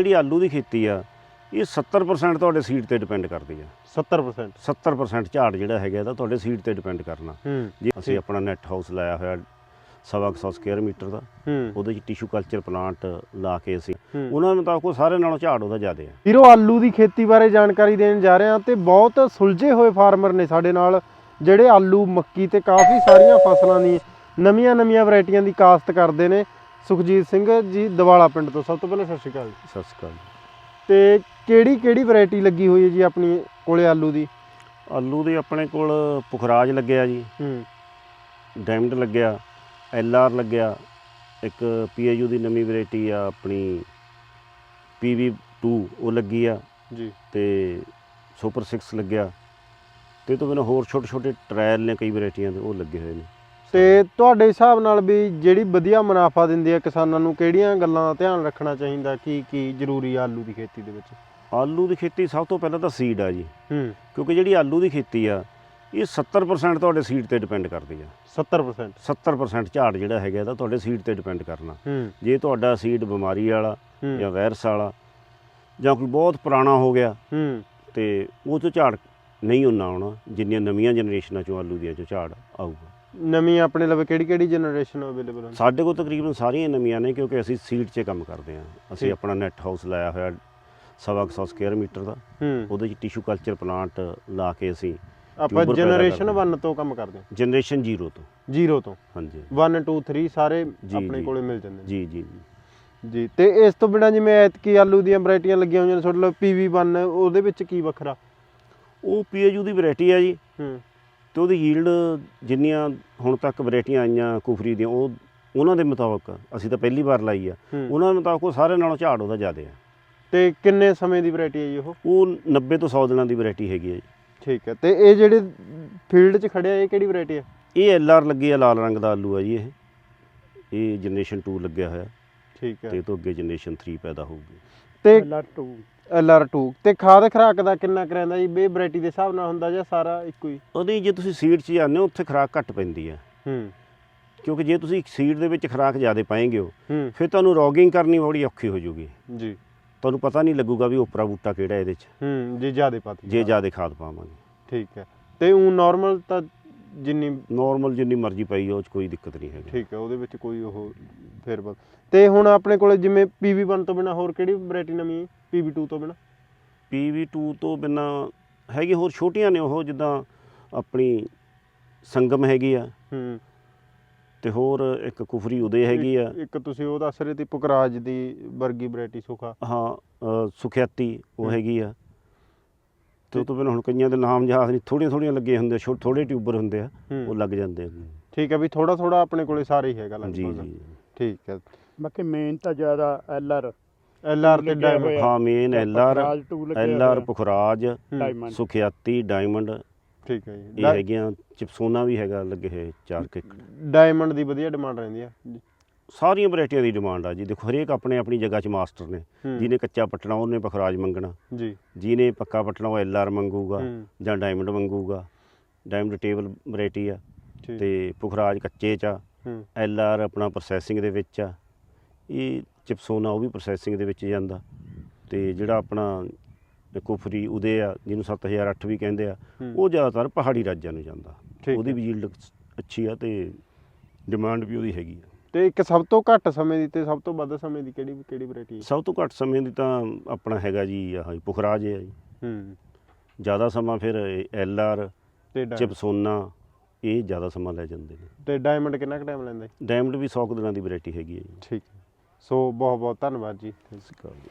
ਜਿਹੜੀ ਆਲੂ ਦੀ ਖੇਤੀ ਆ ਇਹ 70% ਤੁਹਾਡੇ ਸੀਡ ਤੇ ਡਿਪੈਂਡ ਕਰਦੀ ਆ। 70% 70% ਝਾੜ ਜਿਹੜਾ ਹੈਗਾ ਇਹਦਾ ਤੁਹਾਡੇ ਸੀਡ ਤੇ ਡਿਪੈਂਡ ਕਰਨਾ। ਹੂੰ। ਜੇ ਅਸੀਂ ਆਪਣਾ ਨੈਟ ਹਾਊਸ ਲਾਇਆ ਹੋਇਆ ਸਵਾ ਕੁ ਸੌ ਸਕੁਅਰ ਮੀਟਰ ਦਾ ਹੂੰ। ਉਹਦੇ 'ਚ ਟਿਸ਼ੂ ਕਲਚਰ ਪਲਾਂਟ ਲਾ ਕੇ ਅਸੀਂ ਹੂੰ। ਉਹਨਾਂ ਮੁਤਾਬਕ ਉਹ ਸਾਰੇ ਨਾਲੋਂ ਝਾੜ ਉਹਦਾ ਜ਼ਿਆਦਾ ਆ। ਵੀਰੋ ਆਲੂ ਦੀ ਖੇਤੀ ਬਾਰੇ ਜਾਣਕਾਰੀ ਦੇਣ ਜਾ ਰਹੇ ਹਾਂ ਤੇ ਬਹੁਤ ਸੁਲਝੇ ਹੋਏ ਫਾਰਮਰ ਨੇ ਸਾਡੇ ਨਾਲ ਜਿਹੜੇ ਆਲੂ ਮੱਕੀ ਤੇ ਕਾਫੀ ਸਾਰੀਆਂ ਫਸਲਾਂ ਦੀ ਨਵੀਆਂ ਨਵੀਆਂ ਵੈਰਾਈਟੀਆਂ ਦੀ ਕਾਸ਼ਤ ਕਰਦੇ ਨੇ। ਸੁਖਜੀਤ ਸਿੰਘ ਜੀ ਦਿਵਾਲਾ ਪਿੰਡ ਤੋਂ। ਸਭ ਤੋਂ ਪਹਿਲਾਂ ਸਤਿ ਸ਼੍ਰੀ ਅਕਾਲ ਜੀ। ਸਤਿ ਸ਼੍ਰੀ ਅਕਾਲ ਤੇ ਕਿਹੜੀ ਕਿਹੜੀ ਵੈਰਾਈਟੀ ਲੱਗੀ ਹੋਈ ਹੈ ਜੀ ਆਪਣੀ ਕੋਲੇ ਆਲੂ ਦੀ? ਆਲੂ ਦੇ ਆਪਣੇ ਕੋਲ ਪੁਖਰਾਜ ਲੱਗਿਆ ਜੀ। ਹੂੰ। ਡਾਇਮੰਡ ਲੱਗਿਆ ਐਲ ਆਰ ਲੱਗਿਆ ਇੱਕ ਪੀਏਯੂ ਦੀ ਨਵੀਂ ਵੈਰਾਈਟੀ ਆ ਆਪਣੀ ਪੀਵੀ 2 ਉਹ ਲੱਗੀ ਆ। ਜੀ। ਤੇ ਸੁਪਰ 6 ਲੱਗਿਆ। ਤੇ ਇਹ ਤੋਂ ਬਿਨਾਂ ਹੋਰ ਛੋਟੇ ਛੋਟੇ ਟ੍ਰਾਇਲ ਨੇ ਕਈ ਵੈਰਾਈਟੀਆਂ ਦੇ ਉਹ ਲੱਗੇ ਹੋਏ ਨੇ। ਤੇ ਤੁਹਾਡੇ ਹਿਸਾਬ ਨਾਲ ਵੀ ਜਿਹੜੀ ਵਧੀਆ ਮੁਨਾਫਾ ਦਿੰਦੀ ਹੈ ਕਿਸਾਨਾਂ ਨੂੰ ਕਿਹੜੀਆਂ ਗੱਲਾਂ ਦਾ ਧਿਆਨ ਰੱਖਣਾ ਚਾਹੀਦਾ? ਕੀ ਕੀ ਜ਼ਰੂਰੀ ਆ ਆਲੂ ਦੀ ਖੇਤੀ ਦੇ ਵਿੱਚ? ਆਲੂ ਦੀ ਖੇਤੀ ਸਭ ਤੋਂ ਪਹਿਲਾਂ ਤਾਂ ਸੀਡ ਆ ਜੀ। ਹੂੰ। ਕਿਉਂਕਿ ਜਿਹੜੀ ਆਲੂ ਦੀ ਖੇਤੀ ਆ ਇਹ 70% ਤੁਹਾਡੇ ਸੀਡ ਤੇ ਡਿਪੈਂਡ ਕਰਦੀ ਆ। 70% 70% ਝਾੜ ਜਿਹੜਾ ਹੈਗਾ ਇਹਦਾ ਤੁਹਾਡੇ ਸੀਡ ਤੇ ਡਿਪੈਂਡ ਕਰਨਾ। ਹੂੰ। ਜੇ ਤੁਹਾਡਾ ਸੀਡ ਬਿਮਾਰੀ ਵਾਲਾ ਜਾਂ ਵਾਇਰਸ ਵਾਲਾ ਜਾਂ ਕੋਈ ਬਹੁਤ ਪੁਰਾਣਾ ਹੋ ਗਿਆ ਹੂੰ। ਤੇ ਉਹ ਤੋਂ ਝਾੜ ਨਹੀਂ ਉਹਨਾਂ ਆਉਣਾ ਜਿੰਨੀਆਂ ਨਵੀਆਂ ਜਨਰੇਸ਼ਨਾਂ ਚੋਂ ਆਲੂ ਦੀਆਂ ਚੋਂ ਝਾੜ ਆਊਗਾ। ਨਵੀਂ ਆਪਣੇ ਲਵੇ ਕਿਹੜੀ ਕਿਹੜੀ ਜਨਰੇਸ਼ਨ ਅਵੇਲੇਬਲ ਹੈ ਸਾਡੇ ਕੋਲ ਤਕਰੀਬਨ ਸਾਰੀਆਂ ਨਵੀਆਂ ਨੇ ਕਿਉਂਕਿ ਅਸੀਂ ਸੀਡ 'ਚ ਕੰਮ ਕਰਦੇ ਹਾਂ। ਅਸੀਂ। ਆਪਣਾ ਨੈਟ ਹਾਊਸ ਲਾਇਆ ਹੋਇਆ ਸਵਾ ਕੁ ਸੌ ਸਕੁਅਰ ਮੀਟਰ ਦਾ। ਉਹਦੇ 'ਚ ਟਿਸ਼ੂ ਕਲਚਰ ਪਲਾਂਟ ਲਾ ਕੇ ਅਸੀਂ ਆਪਾਂ ਜਨਰੇਸ਼ਨ ਕਰਦੇ 1 ਤੋਂ ਕੰਮ ਕਰਦੇ ਹਾਂ। ਜਨਰੇਸ਼ਨ 0 ਤੋਂ। ਜ਼ੀਰੋ ਤੋਂ। ਹਾਂਜੀ। 1 2 3 ਸਾਰੇ ਆਪਣੇ। ਕੋਲੇ ਮਿਲ ਜਾਂਦੇ ਨੇ। ਜੀ ਜੀ ਜੀ। ਜੀ ਤੇ ਇਸ ਤੋਂ ਬਿਨਾ ਜਿਵੇਂ ਐਤਕੀ ਆਲੂ ਦੀਆਂ ਵੈਰਾਈਟੀਆਂ ਲੱਗੀਆਂ ਹੋਈਆਂ ਨੇ ਤੁਹਾਡੇ ਲਵੇ PV1 ਉਹਦੇ ਵਿੱਚ ਕੀ ਵੱਖਰਾ? ਉਹ ਪੀਏਯੂ ਦੀ ਵੈਰਾਈਟੀ ਹੈ ਜੀ। ਹੂੰ। ਤੇ ਉਹਦੀ ਯੀਲਡ ਜਿੰਨੀਆਂ ਹੁਣ ਤੱਕ ਵੈਰਾਈਟੀਆਂ ਆਈਆਂ ਕੁਫਰੀ ਦੀਆਂ ਉਹ ਉਹਨਾਂ ਦੇ ਮੁਤਾਬਕ ਅਸੀਂ ਤਾਂ ਪਹਿਲੀ ਵਾਰ ਲਾਈ ਆ। ਹੂੰ। ਉਹਨਾਂ ਦੇ ਮੁਤਾਬਕ ਉਹ ਸਾਰੇ ਨਾਲੋਂ ਝਾੜ ਉਹਦਾ ਜ਼ਿਆਦਾ ਆ। ਤੇ ਕਿੰਨੇ ਸਮੇਂ ਦੀ ਵੈਰਾਈਟੀ ਹੈ ਜੀ ਉਹ? ਉਹ 90 ਤੋਂ 100 ਦਿਨਾਂ ਦੀ ਵੈਰਾਈਟੀ ਹੈਗੀ ਹੈ ਜੀ। ਠੀਕ ਹੈ ਤੇ ਇਹ ਜਿਹੜੇ ਫੀਲਡ 'ਚ ਖੜਿਆ ਇਹ ਕਿਹੜੀ ਵੈਰਾਈਟੀ ਹੈ? ਇਹ ਐਲਆਰ ਲੱਗੀ ਆ ਲਾਲ ਰੰਗ ਦਾ ਆਲੂ ਆ ਜੀ ਇਹ। ਇਹ ਜਨਰੇਸ਼ਨ 2 ਲੱਗਿਆ ਹੋਇਆ। ਠੀਕ ਤੇ ਹੈ ਇਹ ਤੋਂ ਅੱਗੇ ਜਨਰੇਸ਼ਨ 3 ਪੈਦਾ ਹੋਊਗੀ। ਤੇ LR2 ਤੇ ਖਾਦ ਖਰਾਕ ਦਾ ਕਿੰਨਾ ਕੁ ਰਹਿੰਦਾ ਜੀ? ਬੇ ਵੈਰਾਈਟੀ ਦੇ ਹਿਸਾਬ ਨਾਲ ਹੁੰਦਾ ਜਾਂ ਸਾਰਾ ਇੱਕੋ ਹੀ? ਉਹਦੀ ਜੇ ਤੁਸੀਂ ਸੀਡ 'ਚ ਜਾਂਦੇ ਹੋ ਉੱਥੇ ਖੁਰਾਕ ਘੱਟ ਪੈਂਦੀ ਆ। ਹੂੰ। ਕਿਉਂਕਿ ਜੇ ਤੁਸੀਂ ਸੀਡ ਦੇ ਵਿੱਚ ਖੁਰਾਕ ਜ਼ਿਆਦਾ ਪਾਏਂਗੇ ਹੋ ਹੂੰ। ਫਿਰ ਤੁਹਾਨੂੰ ਰੋਗਿੰਗ ਕਰਨੀ ਬੜੀ ਔਖੀ ਹੋ ਜਾਊਗੀ ਜੀ। ਤੁਹਾਨੂੰ ਪਤਾ ਨਹੀਂ ਲੱਗੂਗਾ ਵੀ ਉਪਰਾ ਬੂਟਾ ਕਿਹੜਾ ਇਹਦੇ 'ਚ। ਹੂੰ ਜੀ ਜਿਆਦੇ ਪਾਤੀ ਜੇ ਜ਼ਿਆਦਾ ਖਾਦ ਪਾਵਾਂਗੇ। ਠੀਕ ਹੈ। ਤੇ ਉਹ ਨਾਰਮਲ ਤਾਂ ਜਿੰਨੀ ਨਾਰਮਲ ਜਿੰਨੀ ਮਰਜ਼ੀ ਪਾਈ ਉਹ 'ਚ ਕੋਈ ਦਿੱਕਤ ਨਹੀਂ ਹੈਗੀ। ਠੀਕ ਹੈ ਉਹਦੇ ਵਿੱਚ ਕੋਈ ਉਹ ਫੇਰ ਬਦ ਤੇ ਹੁਣ ਆਪਣੇ ਕੋਲੇ ਜਿਵੇਂ PV1 ਤੋਂ ਬਿਨਾ ਹੋਰ ਕਿਹੜੀ ਵੈਰਾਈਟੀ ਨਵੀਂ ਹੈ? PV2 ਤੋਂ ਬਿਨਾ? PV2 ਤੋਂ ਬਿਨਾ ਹੈਗੀ ਹੋਰ ਛੋਟੀਆਂ ਨੇ ਉਹ ਜਿੱਦਾਂ ਆਪਣੀ ਸੰਗਮ ਹੈਗੀ ਆ। ਹੂੰ। ਤੇ ਹੋਰ ਇੱਕ ਕੁਫਰੀ ਉਦੇ ਹੈਗੀ ਆ। ਇੱਕ ਤੁਸੀਂ ਉਹ ਦੱਸ ਰਹੇ ਤੇ ਪੁਕਰਾਜ ਦੀ ਵਰਗੀ ਵੈਰਾਈਟੀ ਸੁਖਾ। ਹਾਂ ਸੁਖਿਆਤੀ ਉਹ। ਹੈਗੀ ਆ। ਤੇ ਉਹ ਤੋਂ ਬਿਨਾਂ ਹੁਣ ਕਈਆਂ ਦੇ ਨਾਮ ਯਾਦ ਨਹੀਂ ਥੋੜੀਆਂ ਥੋੜੀਆਂ ਲੱਗੇ ਹੁੰਦੇ ਆ ਛੋਟੇ ਥੋੜੇ ਟਿਊਬਰ ਹੁੰਦੇ ਆ ਉਹ ਲੱਗ ਜਾਂਦੇ ਆ। ਠੀਕ ਹੈ ਵੀ ਥੋੜਾ ਥੋੜਾ ਆਪਣੇ ਕੋਲੇ ਸਾਰੇ ਹੀ ਹੈਗਾ ਜੀ ਲਗਭਗ। ਜੀ ਠੀਕ ਹੈ ਬਾਕੀ ਮੇਨ ਤਾਂ ਜ਼ਿਆਦਾ ਐਲਆਰ ਐਲਆਰ ਤੇ ਲੱਗਿਆ ਡਾਇਮੰਡ। ਹਾਂ ਮੇਨ ਟੂ ਲੱਗਿਆ ਐਲਆਰ ਹੋਇਆ। ਪੁਖਰਾਜ ਸੁਖਿਆਤੀ ਡਾਇਮੰਡ ਠੀਕ ਹੈ ਜੀ। ਇਹ ਹੈਗੀਆਂ ਚਿਪਸੋਨਾ ਵੀ ਹੈਗਾ ਲੱਗੇ ਹੋਏ ਚਾਰ ਕਿੱਕ ਡਾਇਮੰਡ ਦੀ ਵਧੀਆ ਡਿਮਾਂਡ ਰਹਿੰਦੀ ਆ। ਸਾਰੀਆਂ ਵੈਰਾਈਟੀਆਂ ਦੀ ਡਿਮਾਂਡ ਆ ਜੀ। ਦੇਖੋ ਹਰੇਕ ਆਪਣੇ ਆਪਣੀ ਜਗ੍ਹਾ 'ਚ ਮਾਸਟਰ ਨੇ। ਜਿਹਨੇ ਕੱਚਾ ਪੱਟਣਾ ਉਹਨੇ ਪੁਖਰਾਜ ਮੰਗਣਾ। ਜੀ। ਜਿਹਨੇ ਪੱਕਾ ਪੱਟਣਾ ਉਹ ਐਲਆਰ ਮੰਗੂਗਾ ਹੂੰ। ਜਾਂ ਡਾਇਮੰਡ ਮੰਗੂਗਾ। ਡਾਇਮੰਡ ਟੇਬਲ ਵੈਰਾਈਟੀ ਆ। ਤੇ ਪੁਖਰਾਜ ਕੱਚੇ 'ਚ ਆ। ਹੂੰ। ਐਲਆਰ ਆਪਣਾ ਪ੍ਰੋਸੈਸਿੰਗ ਦੇ ਵਿੱਚ ਆ। ਇਹ ਚਿਪਸੋਨਾ ਉਹ ਵੀ ਪ੍ਰੋਸੈਸਿੰਗ ਦੇ ਵਿੱਚ ਜਾਂਦਾ ਤੇ ਜਿਹੜਾ ਆਪਣਾ ਕੁਫਰੀ ਉਦੇ ਆ ਜਿਹਨੂੰ 7008 ਵੀ ਕਹਿੰਦੇ ਆ ਹੂੰ, ਉਹ ਜ਼ਿਆਦਾਤਰ ਪਹਾੜੀ ਰਾਜਾਂ ਨੂੰ ਜਾਂਦਾ। ਠੀਕ ਉਹਦੀ ਹੈ। ਵੀ ਯੀਲਡ ਅੱਛੀ ਆ ਤੇ ਡਿਮਾਂਡ ਵੀ ਉਹਦੀ ਹੈਗੀ ਆ। ਤੇ ਇੱਕ ਸਭ ਤੋਂ ਘੱਟ ਸਮੇਂ ਦੀ ਤੇ ਸਭ ਤੋਂ ਵੱਧ ਸਮੇਂ ਦੀ ਕਿਹੜੀ ਕਿਹੜੀ ਵੈਰਾਈਟੀ ਹੈ? ਸਭ ਤੋਂ ਘੱਟ ਸਮੇਂ ਦੀ ਤਾਂ ਆਪਣਾ ਹੈਗਾ ਜੀ ਆਹ ਪੁਖਰਾਜ ਹੈ ਜੀ। ਹੂੰ। ਜ਼ਿਆਦਾ ਸਮਾਂ ਫਿਰ ਐਲਆਰ ਤੇ ਡਾਇਮੰਡ ਚਿਪਸੋਨਾ ਇਹ ਜ਼ਿਆਦਾ ਸਮਾਂ ਲੈ ਜਾਂਦੇ ਨੇ। ਤੇ ਡਾਇਮੰਡ ਕਿੰਨਾ ਕੁ ਟਾਈਮ ਲੈਂਦਾ? ਜੀ ਡਾਇਮੰਡ ਵੀ 100 ਕੁ ਦਿਨਾਂ ਦੀ ਵੈਰਾਈਟੀ ਹੈਗੀ ਹੈ ਜੀ। ਠੀਕ। ਹੈ ਸੋ ਬਹੁਤ ਬਹੁਤ ਧੰਨਵਾਦ ਜੀ। ਸਤਿ ਸ਼੍ਰੀ ਅਕਾਲ ਜੀ।